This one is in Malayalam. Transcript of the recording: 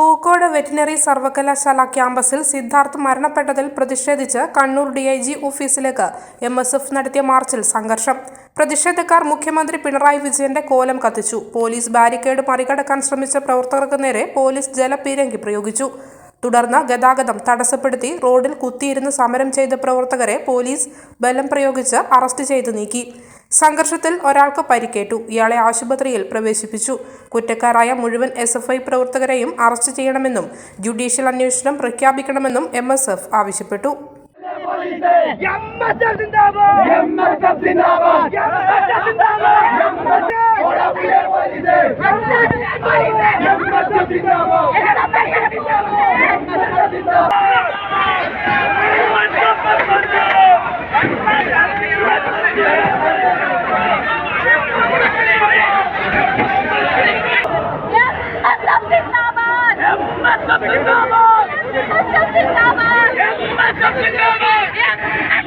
പൂക്കോട് വെറ്റിനറി സർവകലാശാല ക്യാമ്പസിൽ സിദ്ധാർത്ഥ് മരണപ്പെട്ടതിൽ പ്രതിഷേധിച്ച് കണ്ണൂർ ഡി ഐ ജി ഓഫീസിലേക്ക് എം എസ് എഫ് നടത്തിയ മാർച്ചിൽ സംഘർഷം. പ്രതിഷേധക്കാർ മുഖ്യമന്ത്രി പിണറായി വിജയന്റെ കോലം കത്തിച്ചു. പോലീസ് ബാരിക്കേഡ് മറികടക്കാൻ ശ്രമിച്ച പ്രവർത്തകർക്ക് നേരെ പോലീസ് ജലപീരങ്കി പ്രയോഗിച്ചു. തുടർന്ന് ഗതാഗതം തടസ്സപ്പെടുത്തി റോഡിൽ കുത്തിയിരുന്ന് സമരം ചെയ്ത പ്രവർത്തകരെ പോലീസ് ബലം പ്രയോഗിച്ച് അറസ്റ്റ് ചെയ്ത് നീക്കി. സംഘർഷത്തിൽ ഒരാൾക്ക് പരിക്കേറ്റു. ഇയാളെ ആശുപത്രിയിൽ പ്രവേശിപ്പിച്ചു. കുറ്റക്കാരായ മുഴുവൻ എസ് എഫ് ഐ പ്രവർത്തകരെയും അറസ്റ്റ് ചെയ്യണമെന്നും ജുഡീഷ്യൽ അന്വേഷണം പ്രഖ്യാപിക്കണമെന്നും എം എസ് എഫ് ആവശ്യപ്പെട്ടു. MSF Yes,